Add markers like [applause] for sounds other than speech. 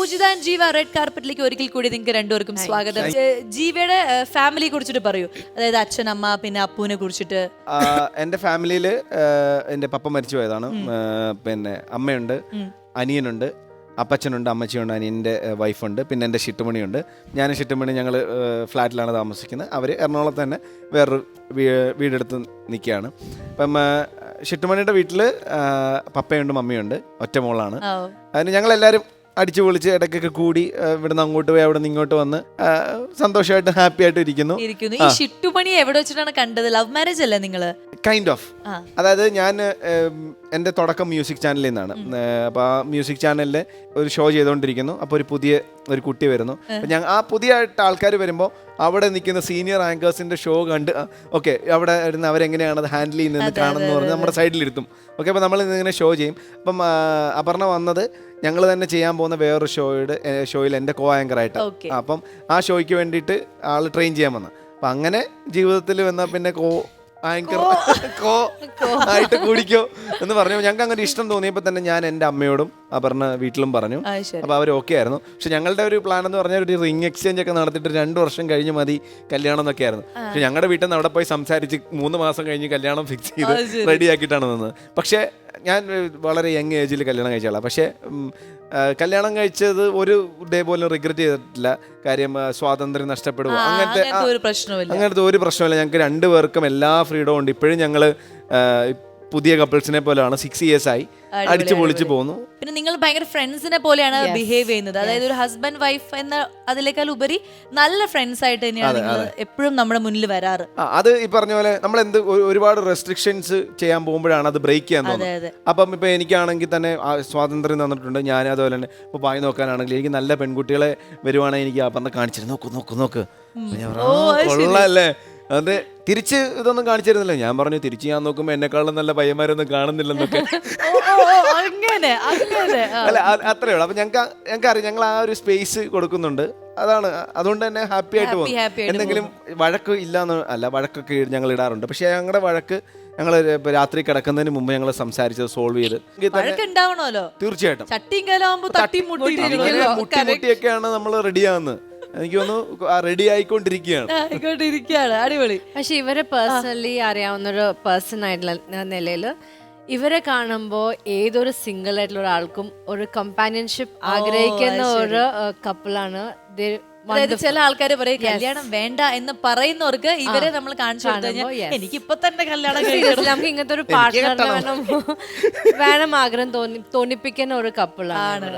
പൂജിത ജീവ റെഡ് കാർപ്പറ്റിലേക്ക് ഒരിക്കൽ കൂടി നിങ്ങൾക്ക് രണ്ടുപേർക്കും സ്വാഗതം. ജീവയുടെ ഫാമിലിയെ കുറിച്ചിട്ട് പറയൂ. അതായത് അച്ഛൻ അമ്മ പിന്നെ അപ്പുവിനെ കുറിച്ചിട്ട്. എന്റെ എന്റെ ഫാമിലിയിൽ എന്റെ പപ്പ മരിച്ചു പോയതാണ്. പിന്നെ അമ്മയുണ്ട് അനിയനുണ്ട് അപ്പച്ചനുണ്ട് അമ്മച്ചിയുണ്ട് അനിയന്റെ വൈഫുണ്ട് പിന്നെ എന്റെ ഷിട്ടുമണിയുണ്ട് ഞാനും ഷിട്ടുമണി ഞങ്ങൾ ഫ്ലാറ്റിലാണ് താമസിക്കുന്നത്. അവർ എറണാകുളത്ത് തന്നെ വേറൊരു വീ- വീടെടുത്ത് നിൽക്കുകയാണ് അപ്പം ഷിട്ടുമണിയുടെ വീട്ടിൽ പപ്പയുണ്ട് മമ്മിയുണ്ട് ഒറ്റ മോളാണ്. അതിന് ഞങ്ങളെല്ലാവരും അടിച്ചു പൊളിച്ച് ഇടയ്ക്കൊക്കെ കൂടി ഇവിടുന്ന് അങ്ങോട്ട് പോയി അവിടെ നിന്ന് ഇങ്ങോട്ട് വന്ന് സന്തോഷമായിട്ട് ഹാപ്പി ആയിട്ട് ഇരിക്കുന്നു. ഇരിക്കുന്നു. ഈ ഷിട്ടുപണി എവിടെ വെച്ചിട്ടാണ് കണ്ടത്? ലവ് മാരേജ് അല്ലേ നിങ്ങൾ? കൈൻഡ് ഓഫ് അതായത് ഞാൻ എന്റെ എന്റെ തുടക്കം മ്യൂസിക് ചാനലിൽ നിന്നാണ്. അപ്പോൾ ആ മ്യൂസിക് ചാനലിൽ ഒരു ഷോ ചെയ്തുകൊണ്ടിരിക്കുന്നു. അപ്പോൾ ഒരു പുതിയ ഒരു കുട്ടി വരുന്നു. ഞാൻ ആ പുതിയതായിട്ട് ആൾക്കാർ വരുമ്പോൾ അവിടെ നിൽക്കുന്ന സീനിയർ ആങ്കേഴ്സിന്റെ ഷോ കണ്ട് ഓക്കെ അവിടെ ഇരുന്ന് അവരെങ്ങനെയാണ് അത് ഹാൻഡിൽ ചെയ്യുന്നതെന്ന് കാണുന്നു പറഞ്ഞ് നമ്മുടെ സൈഡിലിരുത്തും. ഓക്കെ അപ്പോൾ നമ്മൾ ഇങ്ങനെ ഷോ ചെയ്യും. അപ്പം അപർണ വന്നത് ഞങ്ങൾ തന്നെ ചെയ്യാൻ പോകുന്ന വേറൊരു ഷോയുടെ ഷോയിൽ എന്റെ കോ ആങ്കർ ആയിട്ട് അപ്പം ആ ഷോയ്ക്ക് വേണ്ടിയിട്ട് ആൾ ട്രെയിൻ ചെയ്യാൻ വന്നു. അപ്പം അങ്ങനെ ജീവിതത്തിൽ വന്ന പിന്നെ കോ ആങ്കർ [laughs] കോ. ആയിട്ട് കൂടിക്കോ എന്ന് പറഞ്ഞു. ഞങ്ങൾക്ക് അങ്ങനെ ഇഷ്ടം തോന്നിയപ്പോൾ തന്നെ ഞാൻ എന്റെ അമ്മയോടും അപർണ വീട്ടിലും പറഞ്ഞു. അപ്പോൾ അവർ ഓക്കെ ആയിരുന്നു. പക്ഷെ ഞങ്ങളുടെ ഒരു പ്ലാൻ എന്ന് പറഞ്ഞാൽ ഒരു റിംഗ് എക്സ്ചേഞ്ച് ഒക്കെ നടത്തിയിട്ട് രണ്ട് വർഷം കഴിഞ്ഞ് മതി കല്യാണം എന്നൊക്കെ ആയിരുന്നു. പക്ഷെ ഞങ്ങളുടെ വീട്ടിൽ നിന്ന് അവിടെ പോയി സംസാരിച്ച് മൂന്ന് മാസം കഴിഞ്ഞ് കല്യാണം ഫിക്സ് ചെയ്ത് റെഡിയാക്കിയിട്ടാണ് ശരി. റെഡി ആക്കിയിട്ടാണ് നിന്നത്. പക്ഷേ ഞാൻ വളരെ യങ് ഏജിൽ കല്യാണം കഴിച്ചാളാണ് പക്ഷേ കല്യാണം കഴിച്ചത് ഒരു ഡേ പോലും റിഗ്രറ്റ് ചെയ്തിട്ടില്ല. കാര്യം സ്വാതന്ത്ര്യം നഷ്ടപ്പെടുമോ അങ്ങനത്തെ അങ്ങനത്തെ ഒരു പ്രശ്നമില്ല ഞങ്ങൾക്ക് രണ്ടുപേർക്കും എല്ലാ ഫ്രീഡവും ഉണ്ട്. ഇപ്പോഴും ഞങ്ങൾ പുതിയ കപ്പിൾസിനെ പോലെയാണ് സിക്സ് ഇയേഴ്സ് ആയി. അടിച്ചു പൊളിച്ചു പോകുന്നു. പിന്നെ നിങ്ങൾ ഭയങ്കര ഫ്രണ്ട്സിനെ പോലെയാണ് ബിഹേവ് ചെയ്യുന്നത്. അതായത് ഒരു ഹസ്ബൻഡ് വൈഫ് എന്ന അതിലേക്കാൾ ഉപരി നല്ല ഫ്രണ്ട്സ് ആയിട്ട് തന്നെയാണ് നിങ്ങൾ എപ്പോഴും നമ്മുടെ മുന്നിൽ വരാറ്. അത് ഈ പറഞ്ഞ പോലെ നമ്മൾ എന്ത് ഒരു- ഒരുപാട് റെസ്ട്രിക്ഷൻസ് ചെയ്യാൻ പോകുമ്പോഴാണ് അത് ബ്രേക്ക് ചെയ്യാൻ തോന്നുന്നത്. അപ്പം ഇപ്പൊ എനിക്കാണെങ്കിൽ തന്നെ സ്വാതന്ത്ര്യം തന്നിട്ടുണ്ട്. ഞാൻ അതുപോലെ തന്നെ. ഇപ്പൊ പായി നോക്കാനാണെങ്കിൽ എനിക്ക് നല്ല പെൺകുട്ടികളെ വരുവാണെങ്കിൽ എനിക്ക് ആ പറഞ്ഞ കാണിച്ചിരുന്നു. നോക്ക് നോക്ക് നോക്ക്. ഞാൻ ഓ, "ആ, കൊള്ളാല്ലേ അത്. തിരിച്ച് ഇതൊന്നും കാണിച്ചിരുന്നില്ല. ഞാൻ പറഞ്ഞു തിരിച്ച് ഞാൻ നോക്കുമ്പോൾ എന്നെക്കാളും നല്ല പയ്യന്മാരൊന്നും കാണുന്നില്ലെന്നൊക്കെ. [laughs] അങ്ങനെ അങ്ങനെ അല്ല അത് അത്രേ ഉള്ളൂ. അപ്പൊ ഞങ്ങൾക്ക് ഞങ്ങൾക്ക് അറിയാം. ഞങ്ങൾ ആ ഒരു സ്പേസ് കൊടുക്കുന്നുണ്ട്. അതാണ് അതുകൊണ്ട് തന്നെ ഹാപ്പി ആയിട്ട് പോകും happy ആയിട്ട് എന്തെങ്കിലും വഴക്ക് ഇല്ലാന്ന് അല്ല വഴക്കൊക്കെ ഞങ്ങൾ ഇടാറുണ്ട്. പക്ഷെ ഞങ്ങളുടെ വഴക്ക് ഞങ്ങൾ രാത്രി കിടക്കുന്നതിന് മുമ്പ് ഞങ്ങൾ സംസാരിച്ചത് സോൾവ് ചെയ്ത്. എങ്കിൽ തന്നെ തീർച്ചയായിട്ടും. ചട്ടിയും കലാകുമ്പോ തട്ടി മുട്ടി അങ്ങനെ മുട്ടി മുട്ടിയൊക്കെയാണ് നമ്മൾ റെഡിയാകുന്നത് എനിക്ക് തോന്നുന്നു റെഡി ആയിക്കൊണ്ടിരിക്കുകയാണ്. ആയിക്കൊണ്ടിരിക്കുകയാണ്. അടിപൊളി. പക്ഷെ ഇവരെ പേഴ്സണലി അറിയാവുന്ന ഒരു പേഴ്സൺ ആയിട്ടുള്ള നിലയിൽ ഇവരെ കാണുമ്പോൾ ഏതൊരു സിംഗിൾ ആയിട്ടുള്ള ഒരാൾക്കും ഒരു കമ്പാനിയൻഷിപ്പ് ആഗ്രഹിക്കുന്ന. ഒരു കപ്പിളാണ് അതായത് ചില ആൾക്കാർ പറയും കല്യാണം വേണ്ട എന്ന് പറയുന്നവർക്ക് ഇവരെ നമ്മൾ കാണിച്ചു കഴിഞ്ഞാൽ എനിക്ക് ഇപ്പൊ തന്നെ കല്യാണം നമുക്ക് ഇങ്ങനത്തെ ഒരു പാർട്ട്ണർ വേണം. വേണം ആഗ്രഹം തോന്നി തോന്നിപ്പിക്കുന്ന ഒരു കപ്പിളാണ്